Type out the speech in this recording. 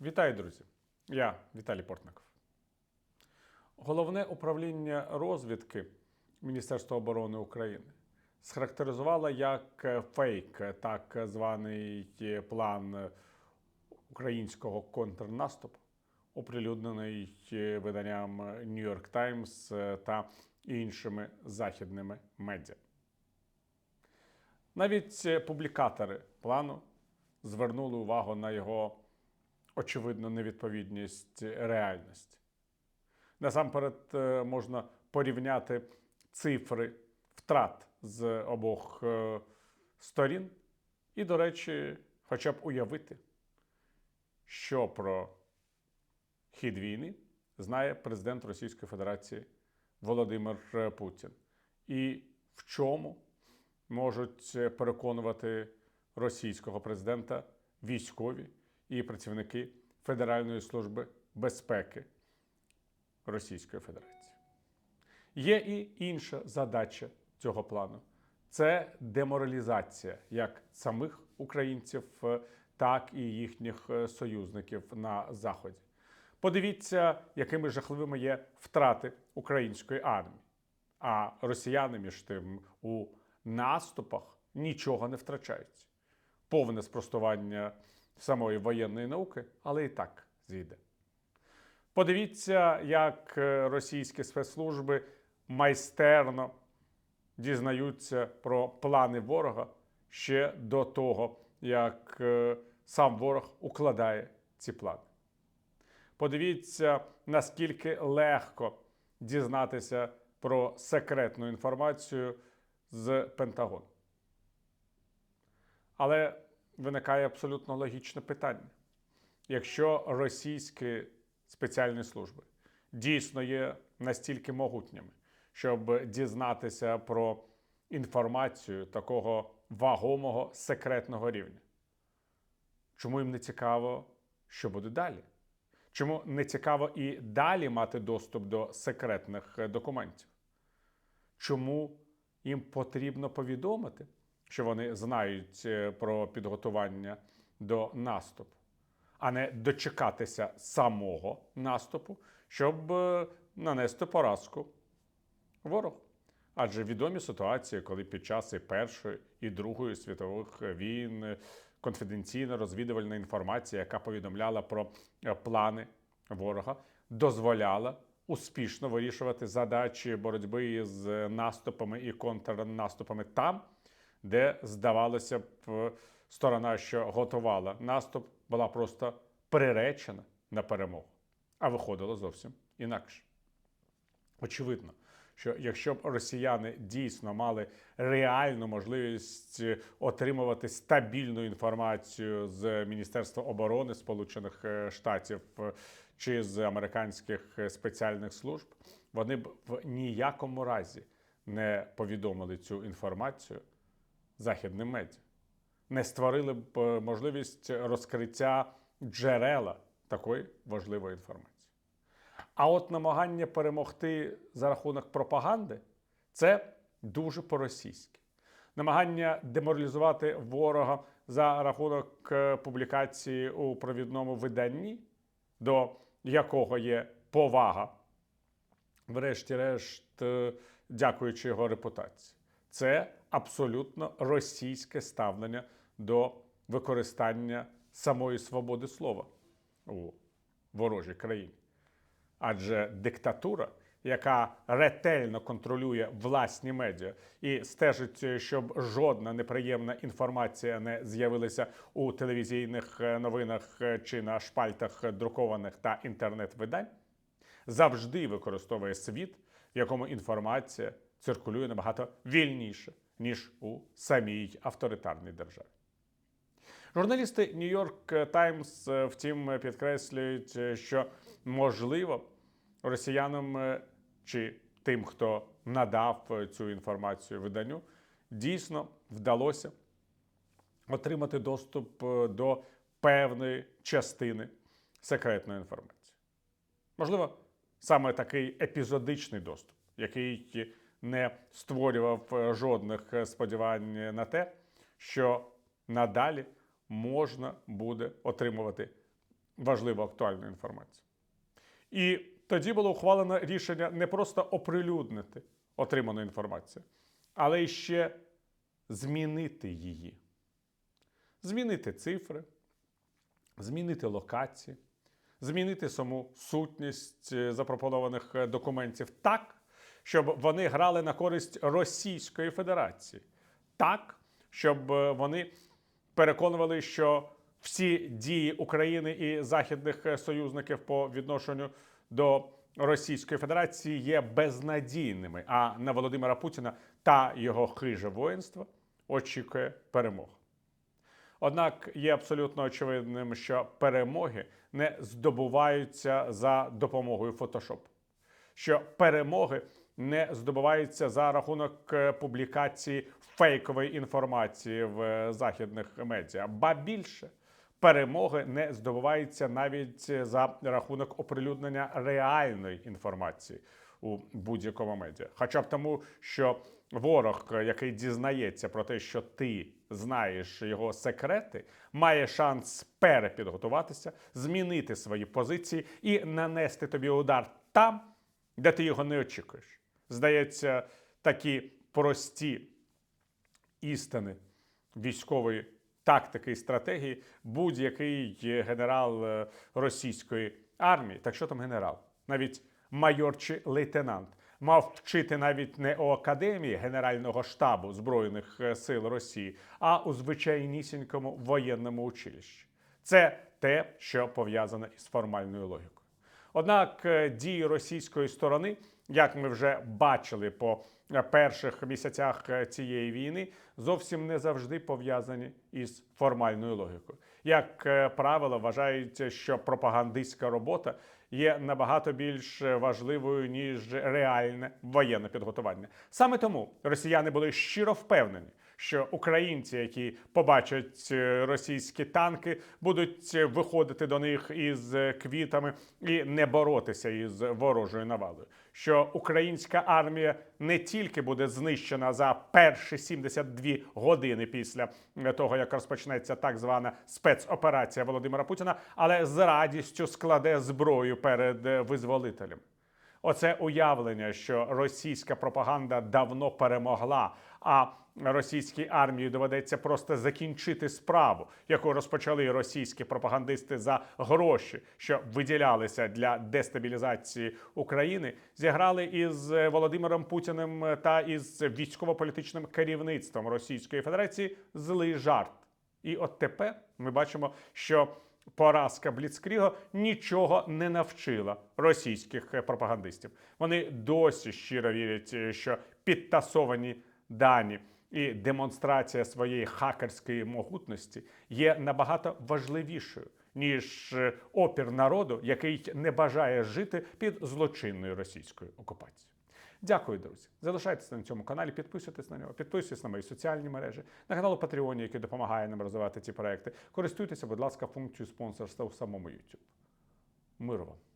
Вітаю, друзі! Я Віталій Портников. Головне управління розвідки Міністерства оборони України схарактеризувало як е, фейк так званий е, план українського контрнаступу, оприлюднений е, виданням New York Times та іншими західними медіа. Навіть публікатори плану звернули увагу на його очевидну невідповідність реальності. Насамперед е, можна порівняти цифри втрат з обох е, сторін, і, до речі, хоча б уявити, що про хід війни знає президент Російської Федерації Володимир е, Путін, і в чому можуть переконувати російського президента військові і працівники Федеральної служби безпеки Російської Федерації. Є і інша задача цього плану це деморалізація як самих українців, е, так і їхніх е, союзників на Заході. Подивіться, якими жахливими є втрати української армії. А росіяни, між тим, у наступах нічого не втрачають. Повне спростування самої воєнної науки, але і так зійде. Подивіться, як е, російські спецслужби майстерно дізнаються про плани ворога ще до того, як е, сам ворог укладає ці плани. Подивіться, наскільки легко дізнатися про секретну інформацію з Пентагону. Але виникає абсолютно логічне питання. Якщо російські спеціальні служби дійсно є настільки могутніми, щоб дізнатися про інформацію такого вагомого секретного рівня, чому їм не цікаво, що буде далі? Чому не цікаво і далі мати доступ до секретних документів? Чому їм потрібно повідомити, що вони знають е, про підготування до наступу, а не дочекатися самого наступу, щоб е, нанести поразку ворогу? Адже відомі ситуації, коли під час і Першої і Другої світових війн е, конфіденційна розвідувальна інформація, яка повідомляла про плани ворога, дозволяла успішно вирішувати задачі боротьби з наступами і контрнаступами там, де здавалося б, сторона, що готувала наступ, була просто приречена на перемогу, а виходило зовсім інакше. Очевидно, що якщо б росіяни дійсно мали реальну можливість отримувати стабільну інформацію з Міністерства оборони Сполучених е, Штатів е, чи з американських е, спеціальних служб, вони б в ніякому разі не повідомили цю інформацію західним медіа, не створили б е, можливість розкриття джерела такої важливої інформації. А от намагання перемогти за рахунок пропаганди це дуже по-російськи. Намагання деморалізувати ворога за рахунок е, публікації у провідному виданні, до якого є повага, врешті-решт, е, дякуючи його репутації. Це абсолютно російське ставлення до використання самої свободи слова у ворожій країні. Адже диктатура, яка ретельно контролює власні медіа і стежить, щоб жодна неприємна інформація не з'явилася у телевізійних е, новинах е, чи на шпальтах друкованих та інтернет-видань, завжди використовує світ, в якому інформація циркулює набагато вільніше, ніж у самій авторитарній державі. Журналісти York Times, е, втім, підкреслюють, е, що можливо росіянам е, чи тим, хто надав цю інформацію виданню, дійсно вдалося отримати доступ до певної частини секретної інформації. Можливо, саме такий епізодичний доступ, який не створював е, жодних е, сподівань на те, що надалі можна буде отримувати важливу актуальну інформацію. І тоді було ухвалено рішення не просто оприлюднити отриману інформацію, але й ще змінити її. Змінити цифри, змінити локації, змінити саму сутність е, запропонованих документів так, щоб вони грали на користь Російської Федерації, так, щоб е, вони переконували, що всі дії України і західних е, союзників по відношенню до Російської Федерації є безнадійними. А на Володимира Путіна та його хиже воїнство очікує перемог. Однак є абсолютно очевидним, що перемоги не здобуваються за допомогою Photoshop. Що перемоги не здобуваються за рахунок е, публікації фейкової інформації в е, західних медіа, ба більше. Перемоги не здобуваються навіть за рахунок оприлюднення реальної інформації у будь-якому медіа. Хоча б тому, що ворог, який дізнається про те, що ти знаєш його секрети, має шанс перепідготуватися, змінити свої позиції і нанести тобі удар там, де ти його не очікуєш. Здається, такі прості істини військової тактики і стратегії будь-який генерал е, російської армії, так що там генерал, навіть майор чи лейтенант, мав вчити навіть не у академії Генерального штабу Збройних е, сил Росії, а у звичайнісінькому воєнному училищі. Це те, що пов'язане із формальною логікою. Однак е, дії російської сторони, як ми вже бачили по е, перших місяцях е, цієї війни, зовсім не завжди пов'язані із формальною логікою. Як е, правило, вважається, що пропагандистська робота є набагато більш важливою ніж реальне воєнне підготування. Саме тому росіяни були щиро впевнені, що українці, які побачать е, російські танки, будуть е, виходити до них із е, квітами і не боротися із ворожою навалою. Що українська армія не тільки буде знищена за перші 72 години після того, як розпочнеться так звана спецоперація Володимира Путіна, але з радістю складе зброю перед визволителем. Оце уявлення, що російська пропаганда давно перемогла, а російській армії доведеться просто закінчити справу, яку розпочали російські пропагандисти за гроші, що виділялися для дестабілізації України, зіграли із Володимиром Путіним та із військово-політичним керівництвом Російської Федерації злий жарт. І от тепер ми бачимо, що поразка Бліцкріга нічого не навчила російських пропагандистів. Вони досі щиро вірять, що підтасовані дані і демонстрація своєї хакерської могутності є набагато важливішою. Ніж е, опір народу, який не бажає жити під злочинною російською окупацією. Дякую, друзі. Залишайтеся на цьому каналі, підписуйтесь на нього, підписуйтесь на мої соціальні мережі, на канал Patreon, який допомагає нам розвивати ці проекти. Користуйтеся, будь ласка, функцією спонсорства у самому YouTube. Миру вам!